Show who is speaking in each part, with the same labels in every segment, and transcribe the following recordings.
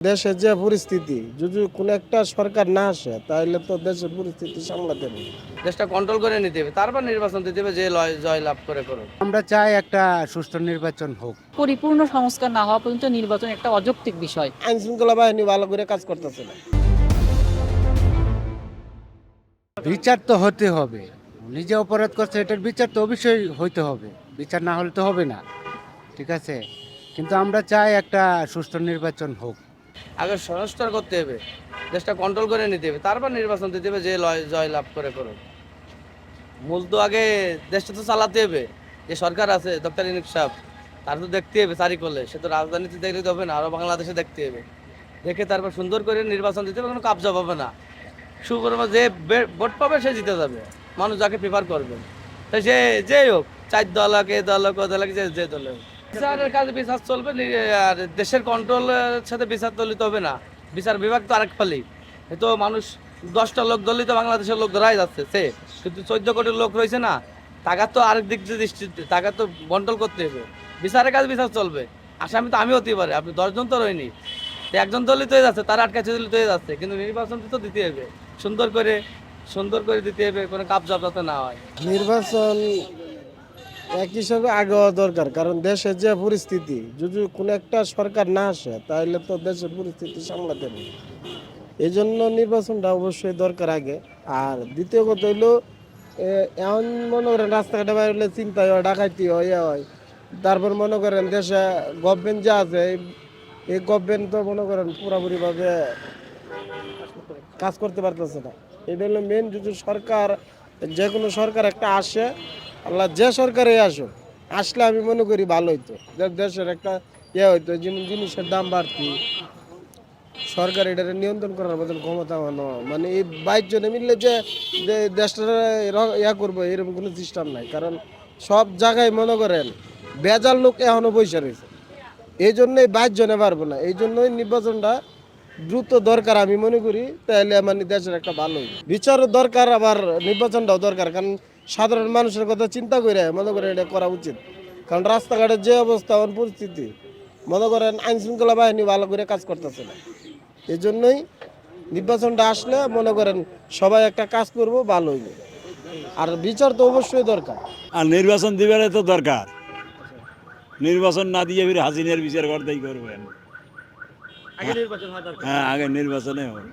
Speaker 1: দেশের যে পরিস্থিতি যদি কোনো একটা সরকার না আসে তাহলে তো দেশের পরিস্থিতি সামলাতে হবে।
Speaker 2: দেশটা কন্ট্রোল করে নিতে হবে তারপর নির্বাচন দিতে হবে যে লয় জয় লাভ করে করুক।
Speaker 3: আমরা চাই একটা সুষ্ঠু নির্বাচন হোক।
Speaker 4: পরিপূর্ণ সংস্কার না হওয়া পর্যন্ত নির্বাচন একটা অযৌক্তিক বিষয়।
Speaker 1: আইন শৃঙ্খলা বাহিনী ভালো করে কাজ করতেছে না।
Speaker 3: বিচার তো হতে হবে। নিজে অপরাধ করছে এটার বিচার তো অবশ্যই হইতে হবে। বিচার না হলে তো হবে না। ঠিক আছে? কিন্তু আমরা চাই একটা সুষ্ঠু নির্বাচন হোক।
Speaker 2: আগে সংস্কার করতে হবে, দেশটা কন্ট্রোল করে নিতে হবে, তারপর নির্বাচন দিতে হবে যে জয় লাভ করে করুক। মূল তো আগে দেশটা তো চালাতে হবে, যে সরকার আছে ডক্টর ইনুক সাহেব, তার তো দেখতে হবে চারি করলে সে তো রাজধানীতে দেখলে হবে না আরও বাংলাদেশে দেখতে হবে। দেখে তারপর সুন্দর করে নির্বাচন দিতে হবে, কোনো কাবজা পাবে না। সুকর্ম যে ভোট পাবে, সে জিতে যাবে, মানুষ যাকে প্রিফার করবে। তাই সে যেই হোক, চার দল হোক, এ দল হোক, ও দল হোক যে দলে হোক। বিচারের কাজে বিচার চলবে আর দেশের কন্ট্রোলের সাথে বিচার দলিত হবে না। বিচার বিভাগ তো আরেক ফালি। তো মানুষ, দশটা লোক দলিত, বাংলাদেশের লোক ধরাই যাচ্ছে, সে। কিন্তু চোদ্দ কোটি লোক রয়েছে না টাকা তো আরেক দিক দিয়ে দৃষ্টি টাকা তো বন্টল করতে হবে। বিচারের কাজ বিচার চলবে। আসামি তো আমি হতেই পারে, আপনি দশজন তো রইনি। একজন দলিত হয়ে যাচ্ছে, তার আটকাছে দলিত হয়ে যাচ্ছে, কিন্তু নির্বাচন তো দিতে হবে। সুন্দর করে সুন্দর করে দিতে হবে, কোনো কাপ যাতে না হয়।
Speaker 1: নির্বাচন এক হিসাবে আগে হওয়া দরকার, কারণ দেশের যে পরিস্থিতি, যদি কোনো একটা সরকার না আসে তাহলে তো দেশের পরিস্থিতি সামলাতে হবে। এই জন্য নির্বাচনটা অবশ্যই দরকার আগে। আর দ্বিতীয় কথা হইল এমন মনে করেন রাস্তাঘাটে বাইরে হলে চিন্তা হয় ডাকাইতি হয় ইয়ে হয়। তারপর মনে করেন দেশে গভর্নমেন্ট যা আছে, এই- এই গভর্নমেন্ট তো মনে করেন পুরোপুরিভাবে কাজ করতে পারতেছে না। এটা হলো মেন যদি সরকার, যে কোনো সরকার একটা আসে আল্লাহ যে সরকারে আসুক, আসলে আমি মনে করি ভালো হইতো। দেশের একটা ইয়ে হইতো জিনিসের দাম বাড়তি। সরকার এটাকে নিয়ন্ত্রণ করার মতন ক্ষমতা মানে এই বাইশ জনে মিললে যে দেশটা ইয়া করব, এরকম কোনো সিস্টেম নাই। কারণ সব জায়গায় মনে করেন বেজার লোক এখনও পয়সা রয়েছে। এই জন্যই বাইশ জনে পারব না। এই জন্যই নির্বাচনটা দ্রুত দরকার আমি মনে করি, তাহলে মানে দেশের একটা ভালো। বিচারও দরকার, আবার নির্বাচনটাও দরকার। কারণ সাধারণ মানুষের কথা চিন্তা করে মনে করে এটা করা উচিত। কারণ রাস্তাঘাটের যে অবস্থা পরিস্থিতি মনে করেন আইন শৃঙ্খলা বাহিনী ভালো করে কাজ করতেছে না। এই জন্যই নির্বাচনটা আসলে মনে করেন সবাই একটা কাজ করব ভালো হইবে। আর বিচার তো অবশ্যই দরকার।
Speaker 5: আর নির্বাচন দিবারে তো দরকার। নির্বাচন না দিয়ে ফির হাসিনের বিচার করতেই করবেন হ্যাঁ আগে নির্বাচনে হবে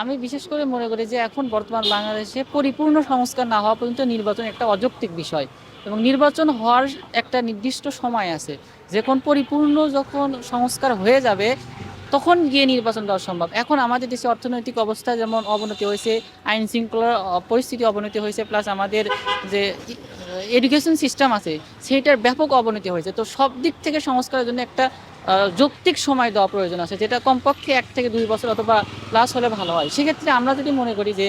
Speaker 4: আমি বিশেষ করে মনে করি যে এখন বর্তমান বাংলাদেশে পরিপূর্ণ সংস্কার না হওয়া পর্যন্ত নির্বাচন একটা অযৌক্তিক বিষয়। এবং নির্বাচন হওয়ার একটা নির্দিষ্ট সময় আছে। যখন পরিপূর্ণ যখন সংস্কার হয়ে যাবে, তখন গিয়ে নির্বাচন দেওয়া সম্ভব। এখন আমাদের দেশে অর্থনৈতিক অবস্থা যেমন অবনতি হয়েছে আইন শৃঙ্খলার পরিস্থিতি অবনতি হয়েছে প্লাস আমাদের যে এডুকেশন সিস্টেম আছে, সেইটার ব্যাপক অবনতি হয়েছে। তো সব দিক থেকে সংস্কারের জন্য একটা যৌক্তিক সময় দেওয়া প্রয়োজন আছে, যেটা কমপক্ষে এক থেকে দুই বছর অথবা প্লাস হলে ভালো হয়। সেক্ষেত্রে আমরা যদি মনে করি যে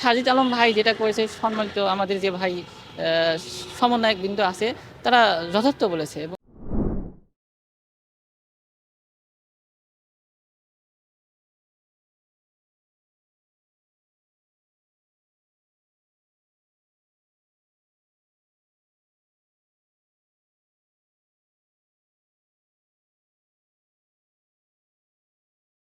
Speaker 4: সাজিদ আলম ভাই যেটা করেছে, সম্মানিত আমাদের যে ভাই সমন্বয়ক বিন্দু আছে, তারা যথার্থ বলেছে।